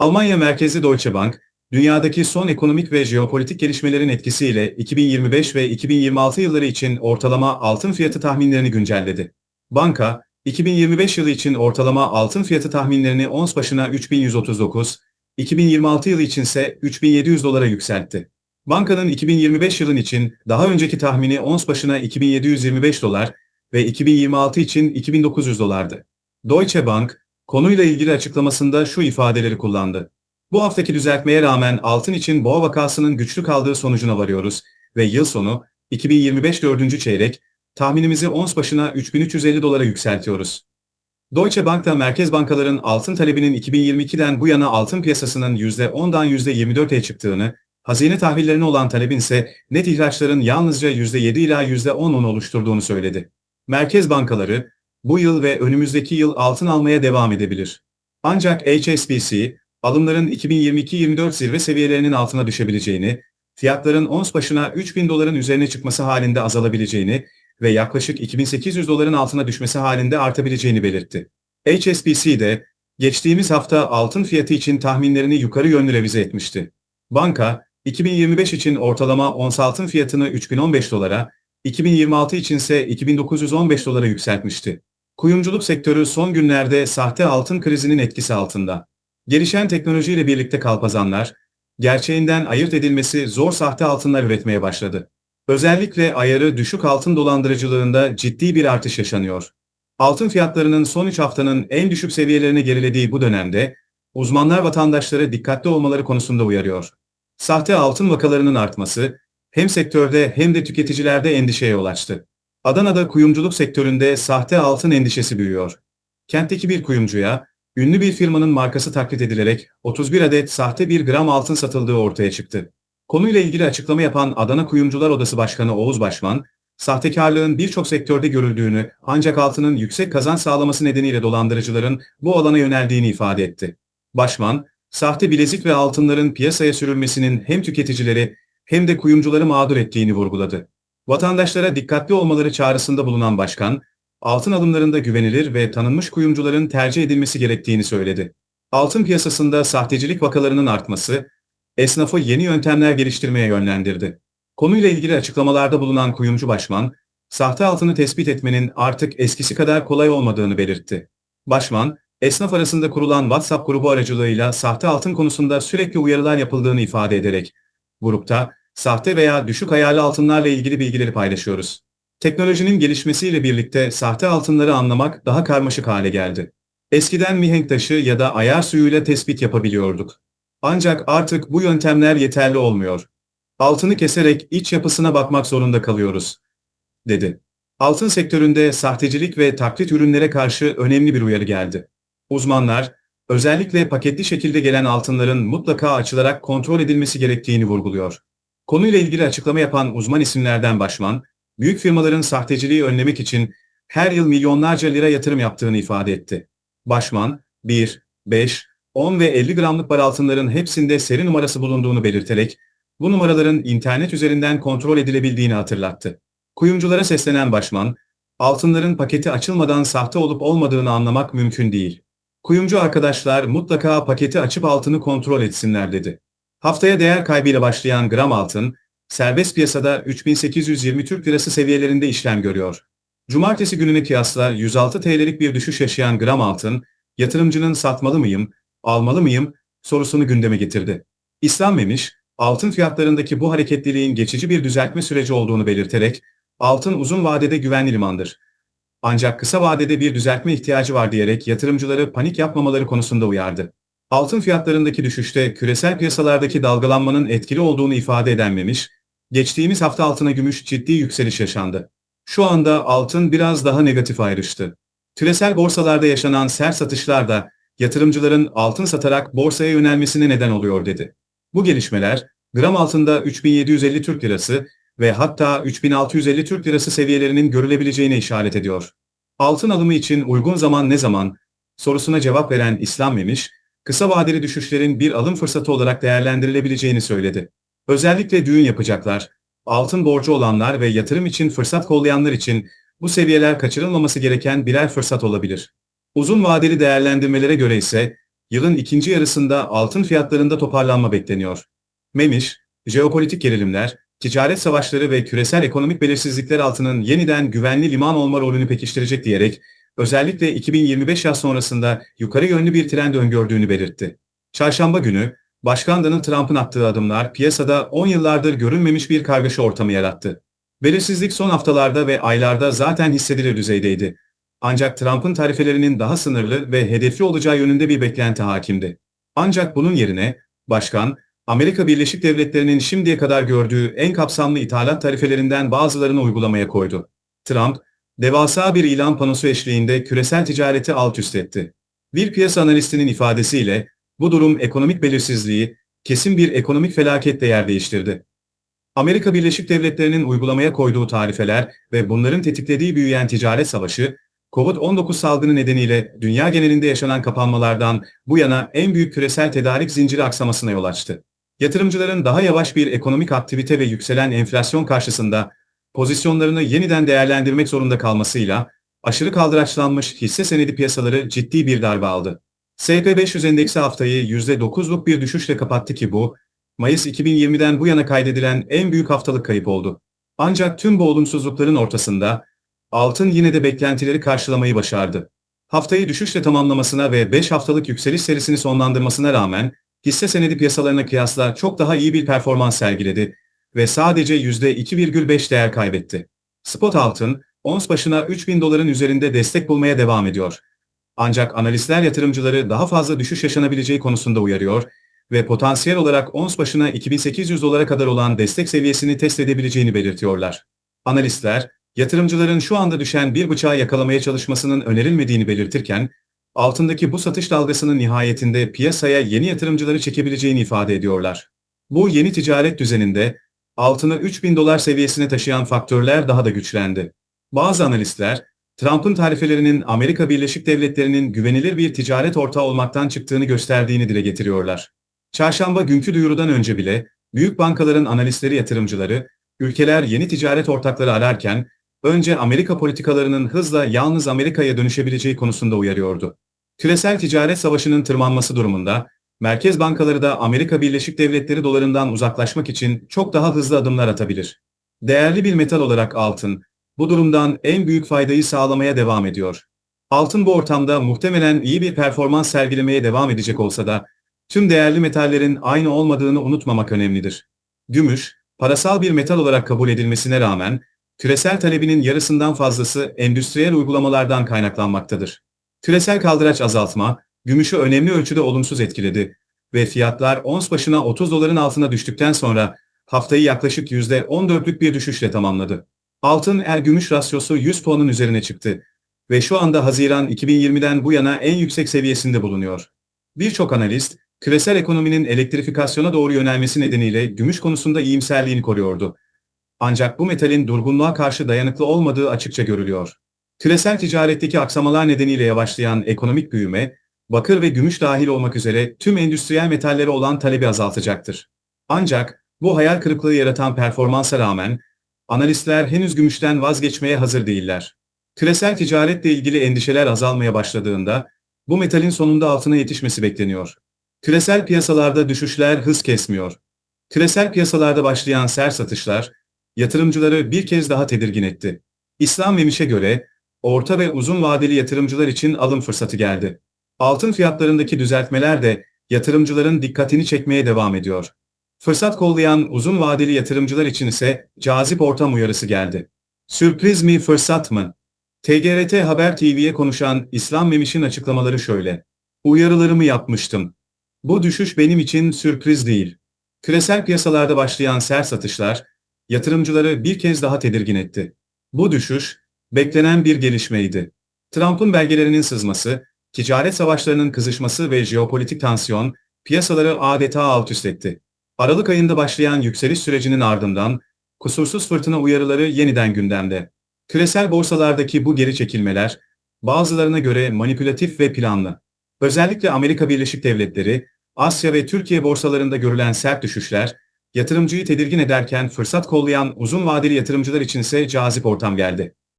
Almanya merkezli Deutsche Bank, dünyadaki son ekonomik ve jeopolitik gelişmelerin etkisiyle 2025 ve 2026 yılları için ortalama altın fiyatı tahminlerini güncelledi. Banka, 2025 yılı için ortalama altın fiyatı tahminlerini ons başına 3139, 2026 yılı için ise 3700 dolara yükseltti. Bankanın 2025 yılın için daha önceki tahmini ons başına 2725 dolar ve 2026 için 2900 dolardı. Deutsche Bank, konuyla ilgili açıklamasında şu ifadeleri kullandı. Bu haftaki düzeltmeye rağmen altın için boğa vakasının güçlü kaldığı sonucuna varıyoruz ve yıl sonu 2025 dördüncü çeyrek tahminimizi ons başına 3350 dolara yükseltiyoruz. Deutsche Bank'ta merkez bankaların altın talebinin 2022'den bu yana altın piyasasının %10'dan %24'e çıktığını, hazine tahvillerine olan talebin ise net ihraçların yalnızca %7 ila %10'un oluşturduğunu söyledi. Merkez bankaları bu yıl ve önümüzdeki yıl altın almaya devam edebilir. Ancak HSBC, alımların 2022-24 zirve seviyelerinin altına düşebileceğini, fiyatların ons başına 3000 doların üzerine çıkması halinde azalabileceğini ve yaklaşık 2800 doların altına düşmesi halinde artabileceğini belirtti. HSBC de geçtiğimiz hafta altın fiyatı için tahminlerini yukarı yönlü revize etmişti. Banka, 2025 için ortalama ons altın fiyatını 3015 dolara, 2026 içinse 2915 dolara yükseltmişti. Kuyumculuk sektörü son günlerde sahte altın krizinin etkisi altında. Gelişen teknolojiyle birlikte kalpazanlar, gerçeğinden ayırt edilmesi zor sahte altınlar üretmeye başladı. Özellikle ayarı düşük altın dolandırıcılığında ciddi bir artış yaşanıyor. Altın fiyatlarının son 3 haftanın en düşük seviyelerine gerilediği bu dönemde, uzmanlar vatandaşları dikkatli olmaları konusunda uyarıyor. Sahte altın vakalarının artması, hem sektörde hem de tüketicilerde endişeye yol açtı. Adana'da kuyumculuk sektöründe sahte altın endişesi büyüyor. Kentteki bir kuyumcuya, ünlü bir firmanın markası taklit edilerek 31 adet sahte 1 gram altın satıldığı ortaya çıktı. Konuyla ilgili açıklama yapan Adana Kuyumcular Odası Başkanı Oğuz Başman, sahtekarlığın birçok sektörde görüldüğünü ancak altının yüksek kazanç sağlaması nedeniyle dolandırıcıların bu alana yöneldiğini ifade etti. Başman, sahte bilezik ve altınların piyasaya sürülmesinin hem tüketicileri hem de kuyumcuları mağdur ettiğini vurguladı. Vatandaşlara dikkatli olmaları çağrısında bulunan başkan, altın alımlarında güvenilir ve tanınmış kuyumcuların tercih edilmesi gerektiğini söyledi. Altın piyasasında sahtecilik vakalarının artması, esnafı yeni yöntemler geliştirmeye yönlendirdi. Konuyla ilgili açıklamalarda bulunan kuyumcu başman, sahte altını tespit etmenin artık eskisi kadar kolay olmadığını belirtti. Başman, esnaf arasında kurulan WhatsApp grubu aracılığıyla sahte altın konusunda sürekli uyarılar yapıldığını ifade ederek, grupta sahte veya düşük hayali altınlarla ilgili bilgileri paylaşıyoruz. Teknolojinin gelişmesiyle birlikte sahte altınları anlamak daha karmaşık hale geldi. Eskiden mihenk taşı ya da ayar suyuyla tespit yapabiliyorduk. Ancak artık bu yöntemler yeterli olmuyor. Altını keserek iç yapısına bakmak zorunda kalıyoruz, dedi. Altın sektöründe sahtecilik ve taklit ürünlere karşı önemli bir uyarı geldi. Uzmanlar, özellikle paketli şekilde gelen altınların mutlaka açılarak kontrol edilmesi gerektiğini vurguluyor. Konuyla ilgili açıklama yapan uzman isimlerden Başman, büyük firmaların sahteciliği önlemek için her yıl milyonlarca lira yatırım yaptığını ifade etti. Başman, 1, 5, 10 ve 50 gramlık bar altınların hepsinde seri numarası bulunduğunu belirterek, bu numaraların internet üzerinden kontrol edilebildiğini hatırlattı. Kuyumculara seslenen Başman, altınların paketi açılmadan sahte olup olmadığını anlamak mümkün değil. Kuyumcu arkadaşlar mutlaka paketi açıp altını kontrol etsinler dedi. Haftaya değer kaybıyla başlayan gram altın, serbest piyasada 3820 Türk Lirası seviyelerinde işlem görüyor. Cumartesi gününe kıyasla 106 TL'lik bir düşüş yaşayan gram altın, yatırımcının satmalı mıyım, almalı mıyım sorusunu gündeme getirdi. İslam Memiş, altın fiyatlarındaki bu hareketliliğin geçici bir düzeltme süreci olduğunu belirterek, altın uzun vadede güvenli limandır. Ancak kısa vadede bir düzeltme ihtiyacı var diyerek yatırımcıları panik yapmamaları konusunda uyardı. Altın fiyatlarındaki düşüşte küresel piyasalardaki dalgalanmanın etkili olduğunu ifade eden Memiş, geçtiğimiz hafta altına gümüş ciddi yükseliş yaşandı. Şu anda altın biraz daha negatif ayrıştı. Küresel borsalarda yaşanan sert satışlar da yatırımcıların altın satarak borsaya yönelmesine neden oluyor dedi. Bu gelişmeler gram altında 3750 Türk Lirası ve hatta 3650 Türk Lirası seviyelerinin görülebileceğine işaret ediyor. Altın alımı için uygun zaman ne zaman sorusuna cevap veren İslam Memiş, kısa vadeli düşüşlerin bir alım fırsatı olarak değerlendirilebileceğini söyledi. Özellikle düğün yapacaklar, altın borcu olanlar ve yatırım için fırsat kollayanlar için bu seviyeler kaçırılmaması gereken birer fırsat olabilir. Uzun vadeli değerlendirmelere göre ise yılın ikinci yarısında altın fiyatlarında toparlanma bekleniyor. Memiş, jeopolitik gerilimler, ticaret savaşları ve küresel ekonomik belirsizlikler altının yeniden güvenli liman olma rolünü pekiştirecek diyerek, özellikle 2025 yaz sonrasında yukarı yönlü bir trend öngördüğünü belirtti. Çarşamba günü, Başkan Donald Trump'ın attığı adımlar piyasada 10 yıllardır görülmemiş bir kargaşa ortamı yarattı. Belirsizlik son haftalarda ve aylarda zaten hissedilir düzeydeydi. Ancak Trump'ın tarifelerinin daha sınırlı ve hedefli olacağı yönünde bir beklenti hakimdi. Ancak bunun yerine, Başkan, Amerika Birleşik Devletleri'nin şimdiye kadar gördüğü en kapsamlı ithalat tarifelerinden bazılarını uygulamaya koydu. Trump, devasa bir ilan panosu eşliğinde küresel ticareti alt üst etti. Bir piyasa analistinin ifadesiyle, bu durum ekonomik belirsizliği, kesin bir ekonomik felaketle yer değiştirdi. Amerika Birleşik Devletleri'nin uygulamaya koyduğu tarifeler ve bunların tetiklediği büyüyen ticaret savaşı, COVID-19 salgını nedeniyle dünya genelinde yaşanan kapanmalardan bu yana en büyük küresel tedarik zinciri aksamasına yol açtı. Yatırımcıların daha yavaş bir ekonomik aktivite ve yükselen enflasyon karşısında pozisyonlarını yeniden değerlendirmek zorunda kalmasıyla aşırı kaldıraçlanmış hisse senedi piyasaları ciddi bir darbe aldı. SP500 endeksi haftayı %9'luk bir düşüşle kapattı ki bu, Mayıs 2020'den bu yana kaydedilen en büyük haftalık kayıp oldu. Ancak tüm bu olumsuzlukların ortasında altın yine de beklentileri karşılamayı başardı. Haftayı düşüşle tamamlamasına ve 5 haftalık yükseliş serisini sonlandırmasına rağmen hisse senedi piyasalarına kıyasla çok daha iyi bir performans sergiledi ve sadece %2,5 değer kaybetti. Spot altın, ons başına 3000 doların üzerinde destek bulmaya devam ediyor. Ancak analistler yatırımcıları daha fazla düşüş yaşanabileceği konusunda uyarıyor ve potansiyel olarak ons başına 2800 dolara kadar olan destek seviyesini test edebileceğini belirtiyorlar. Analistler, yatırımcıların şu anda düşen bir bıçağı yakalamaya çalışmasının önerilmediğini belirtirken, altındaki bu satış dalgasının nihayetinde piyasaya yeni yatırımcıları çekebileceğini ifade ediyorlar. Bu yeni ticaret düzeninde altını 3000 dolar seviyesine taşıyan faktörler daha da güçlendi. Bazı analistler, Trump'ın tarifelerinin Amerika Birleşik Devletleri'nin güvenilir bir ticaret ortağı olmaktan çıktığını gösterdiğini dile getiriyorlar. Çarşamba günkü duyurudan önce bile büyük bankaların analistleri yatırımcıları, ülkeler yeni ticaret ortakları ararken önce Amerika politikalarının hızla yalnız Amerika'ya dönüşebileceği konusunda uyarıyordu. Küresel ticaret savaşının tırmanması durumunda merkez bankaları da Amerika Birleşik Devletleri dolarından uzaklaşmak için çok daha hızlı adımlar atabilir. Değerli bir metal olarak altın, bu durumdan en büyük faydayı sağlamaya devam ediyor. Altın bu ortamda muhtemelen iyi bir performans sergilemeye devam edecek olsa da tüm değerli metallerin aynı olmadığını unutmamak önemlidir. Gümüş, parasal bir metal olarak kabul edilmesine rağmen küresel talebinin yarısından fazlası endüstriyel uygulamalardan kaynaklanmaktadır. Küresel kaldıraç azaltma, gümüşü önemli ölçüde olumsuz etkiledi ve fiyatlar ons başına 30 doların altına düştükten sonra haftayı yaklaşık %14'lük bir düşüşle tamamladı. Altın er gümüş rasyosu 100 puanın üzerine çıktı ve şu anda Haziran 2020'den bu yana en yüksek seviyesinde bulunuyor. Birçok analist, küresel ekonominin elektrifikasyona doğru yönelmesi nedeniyle gümüş konusunda iyimserliğini koruyordu. Ancak bu metalin durgunluğa karşı dayanıklı olmadığı açıkça görülüyor. Küresel ticaretteki aksamalar nedeniyle yavaşlayan ekonomik büyüme, bakır ve gümüş dahil olmak üzere tüm endüstriyel metallere olan talebi azaltacaktır. Ancak bu hayal kırıklığı yaratan performansa rağmen analistler henüz gümüşten vazgeçmeye hazır değiller. Küresel ticaretle ilgili endişeler azalmaya başladığında bu metalin sonunda altına yetişmesi bekleniyor. Küresel piyasalarda düşüşler hız kesmiyor. Küresel piyasalarda başlayan ser satışlar yatırımcıları bir kez daha tedirgin etti. İslam Memiş'e göre orta ve uzun vadeli yatırımcılar için alım fırsatı geldi. Altın fiyatlarındaki düzeltmeler de yatırımcıların dikkatini çekmeye devam ediyor. Fırsat kollayan uzun vadeli yatırımcılar için ise cazip ortam uyarısı geldi. Sürpriz mi fırsat mı? TGRT Haber TV'ye konuşan İslam Memiş'in açıklamaları şöyle. Uyarılarımı yapmıştım. Bu düşüş benim için sürpriz değil. Küresel piyasalarda başlayan ser satışlar, yatırımcıları bir kez daha tedirgin etti. Bu düşüş, beklenen bir gelişmeydi. Trump'ın belgelerinin sızması, ticaret savaşlarının kızışması ve jeopolitik tansiyon, piyasaları adeta alt üst etti. Aralık ayında başlayan yükseliş sürecinin ardından kusursuz fırtına uyarıları yeniden gündemde. Küresel borsalardaki bu geri çekilmeler bazılarına göre manipülatif ve planlı. Özellikle Amerika Birleşik Devletleri, Asya ve Türkiye borsalarında görülen sert düşüşler yatırımcıyı tedirgin ederken fırsat kollayan uzun vadeli yatırımcılar için ise cazip ortam geldi.